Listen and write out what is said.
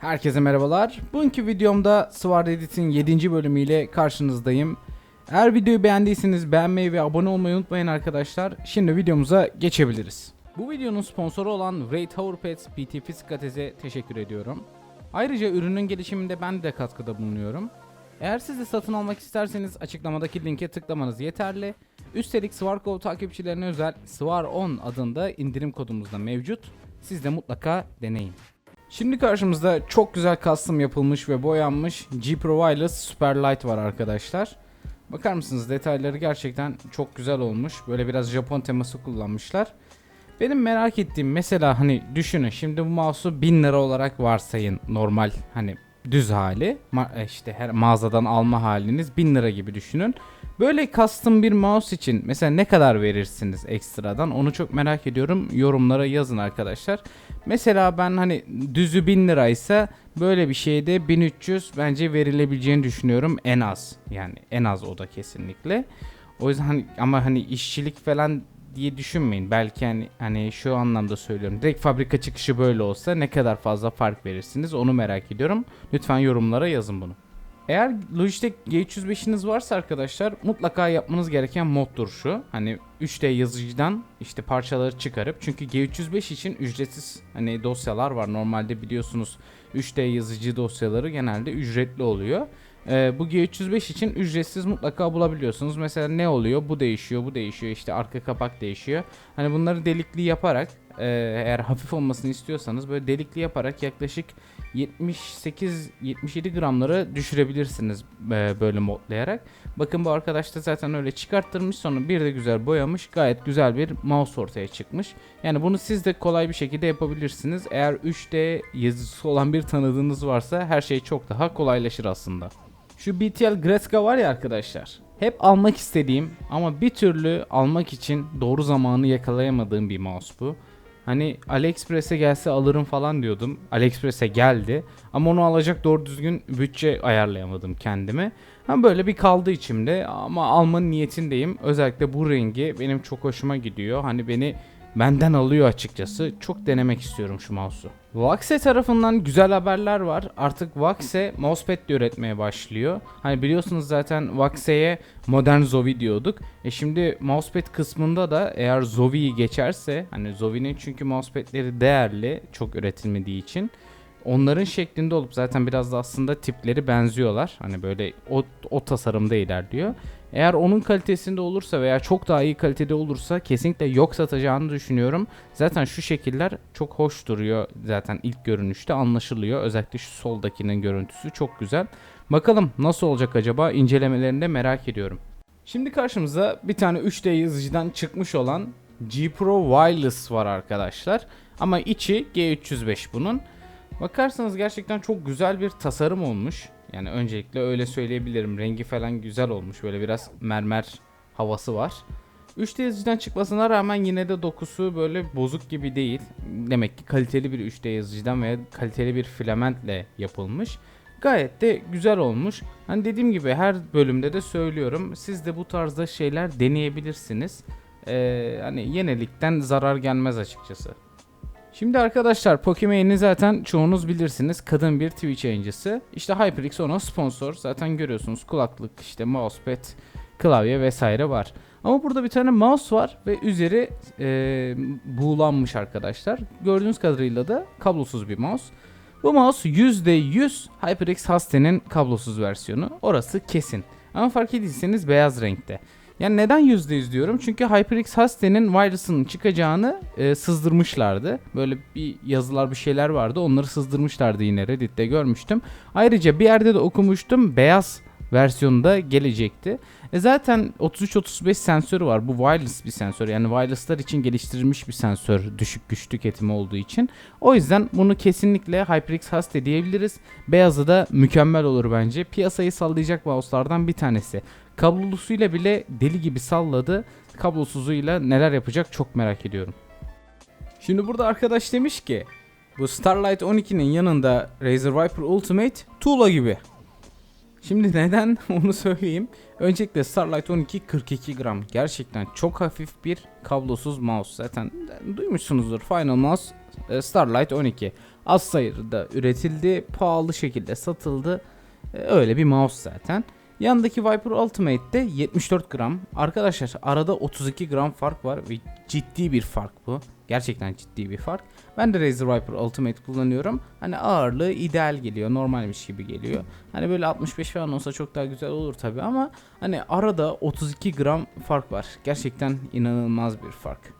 Herkese merhabalar. Bugünkü videomda Sword Edit'in 7. bölümüyle karşınızdayım. Eğer videoyu beğendiyseniz beğenmeyi ve abone olmayı unutmayın arkadaşlar. Şimdi videomuza geçebiliriz. Bu videonun sponsoru olan Ray Tower Pets PT Fiskatez'e teşekkür ediyorum. Ayrıca ürünün gelişiminde ben de katkıda bulunuyorum. Eğer siz de satın almak isterseniz açıklamadaki linke tıklamanız yeterli. Üstelik Swarkov takipçilerine özel Swar10 adında indirim kodumuz da mevcut. Siz de mutlaka deneyin. Şimdi karşımızda çok güzel custom yapılmış ve boyanmış G Pro Wireless Superlight var arkadaşlar. Bakar mısınız detayları gerçekten çok güzel olmuş. Böyle biraz Japon teması kullanmışlar. Benim merak ettiğim mesela hani düşünün şimdi bu mouse'u 1000 lira olarak varsayın normal hani düz hali e, işte her mağazadan alma haliniz 1000 lira gibi düşünün. Böyle custom bir mouse için mesela ne kadar verirsiniz ekstradan onu çok merak ediyorum. Yorumlara yazın arkadaşlar. Mesela ben hani düzü 1000 liraysa böyle bir şeyde 1300 bence verilebileceğini düşünüyorum en az. Yani en az o da kesinlikle. O yüzden hani ama hani işçilik falan diye düşünmeyin. Belki hani, hani şu anlamda söylüyorum. Direkt fabrika çıkışı böyle olsa ne kadar fazla fark verirsiniz onu merak ediyorum. Lütfen yorumlara yazın bunu. Eğer Logitech G305'iniz varsa arkadaşlar mutlaka yapmanız gereken moddur şu. Hani 3D yazıcıdan işte parçaları çıkarıp çünkü G305 için ücretsiz hani dosyalar var. Normalde biliyorsunuz 3D yazıcı dosyaları genelde ücretli oluyor. Ee, bu G305 için ücretsiz mutlaka bulabiliyorsunuz. Mesela ne oluyor? Bu değişiyor, bu değişiyor. İşte arka kapak değişiyor. Hani bunları delikli yaparak eğer hafif olmasını istiyorsanız böyle delikli yaparak yaklaşık 78-77 gramları düşürebilirsiniz e, böyle modlayarak. Bakın bu arkadaş da zaten öyle çıkarttırmış sonra bir de güzel boyamış. Gayet güzel bir mouse ortaya çıkmış. Yani bunu siz de kolay bir şekilde yapabilirsiniz. Eğer 3D yazısı olan bir tanıdığınız varsa her şey çok daha kolaylaşır aslında. Şu BTL Gretzka var ya arkadaşlar. Hep almak istediğim ama bir türlü almak için doğru zamanı yakalayamadığım bir mouse bu. Hani AliExpress'e gelse alırım falan diyordum. AliExpress'e geldi ama onu alacak doğru düzgün bütçe ayarlayamadım kendime. Ha böyle bir kaldı içimde ama almanın niyetindeyim. Özellikle bu rengi benim çok hoşuma gidiyor. Hani beni benden alıyor açıkçası. Çok denemek istiyorum şu mouse'u. Vaxe tarafından güzel haberler var. Artık Vaxe mousepad de üretmeye başlıyor. Hani biliyorsunuz zaten Vaxe'ye modern Zovi diyorduk. E şimdi mousepad kısmında da eğer Zovi'yi geçerse hani Zovi'nin çünkü mousepad'leri değerli çok üretilmediği için onların şeklinde olup zaten biraz da aslında tipleri benziyorlar. Hani böyle o, o tasarımda ilerliyor. Eğer onun kalitesinde olursa veya çok daha iyi kalitede olursa kesinlikle yok satacağını düşünüyorum. Zaten şu şekiller çok hoş duruyor zaten ilk görünüşte anlaşılıyor. Özellikle şu soldakinin görüntüsü çok güzel. Bakalım nasıl olacak acaba incelemelerini de merak ediyorum. Şimdi karşımıza bir tane 3D yazıcıdan çıkmış olan G Pro Wireless var arkadaşlar. Ama içi G305 bunun. Bakarsanız gerçekten çok güzel bir tasarım olmuş. Yani öncelikle öyle söyleyebilirim. Rengi falan güzel olmuş. Böyle biraz mermer havası var. 3D yazıcıdan çıkmasına rağmen yine de dokusu böyle bozuk gibi değil. Demek ki kaliteli bir 3D yazıcıdan veya kaliteli bir filamentle yapılmış. Gayet de güzel olmuş. Hani dediğim gibi her bölümde de söylüyorum. Siz de bu tarzda şeyler deneyebilirsiniz. Ee, hani yenilikten zarar gelmez açıkçası. Şimdi arkadaşlar Pokemon'i zaten çoğunuz bilirsiniz. Kadın bir Twitch yayıncısı. İşte HyperX ona sponsor. Zaten görüyorsunuz kulaklık, işte mousepad, klavye vesaire var. Ama burada bir tane mouse var ve üzeri e, buğulanmış arkadaşlar. Gördüğünüz kadarıyla da kablosuz bir mouse. Bu mouse %100 HyperX Haste'nin kablosuz versiyonu. Orası kesin. Ama fark ettiyseniz beyaz renkte. Yani neden %100 diyorum? Çünkü HyperX Haste'nin wireless'ının çıkacağını e, sızdırmışlardı. Böyle bir yazılar bir şeyler vardı. Onları sızdırmışlardı yine Reddit'te görmüştüm. Ayrıca bir yerde de okumuştum. Beyaz versiyonda gelecekti. E zaten 33-35 sensörü var. Bu wireless bir sensör. Yani wireless'lar için geliştirilmiş bir sensör. Düşük güç tüketimi olduğu için. O yüzden bunu kesinlikle HyperX Haste diyebiliriz. Beyazı da mükemmel olur bence. Piyasayı sallayacak mouse'lardan bir tanesi. Kablolusuyla bile deli gibi salladı. Kablosuzuyla neler yapacak çok merak ediyorum. Şimdi burada arkadaş demiş ki bu Starlight 12'nin yanında Razer Viper Ultimate tuğla gibi. Şimdi neden onu söyleyeyim. Öncelikle Starlight 12 42 gram. Gerçekten çok hafif bir kablosuz mouse. Zaten duymuşsunuzdur. Final Mouse e, Starlight 12. Az sayıda üretildi. Pahalı şekilde satıldı. E, Öyle bir mouse zaten. Yandaki Viper Ultimate'de 74 gram. Arkadaşlar arada 32 gram fark var ve ciddi bir fark bu. Gerçekten ciddi bir fark. Ben de Razer Viper Ultimate kullanıyorum. Hani ağırlığı ideal geliyor. Normalmiş gibi geliyor. Hani böyle 65 falan olsa çok daha güzel olur tabi ama hani arada 32 gram fark var. Gerçekten inanılmaz bir fark.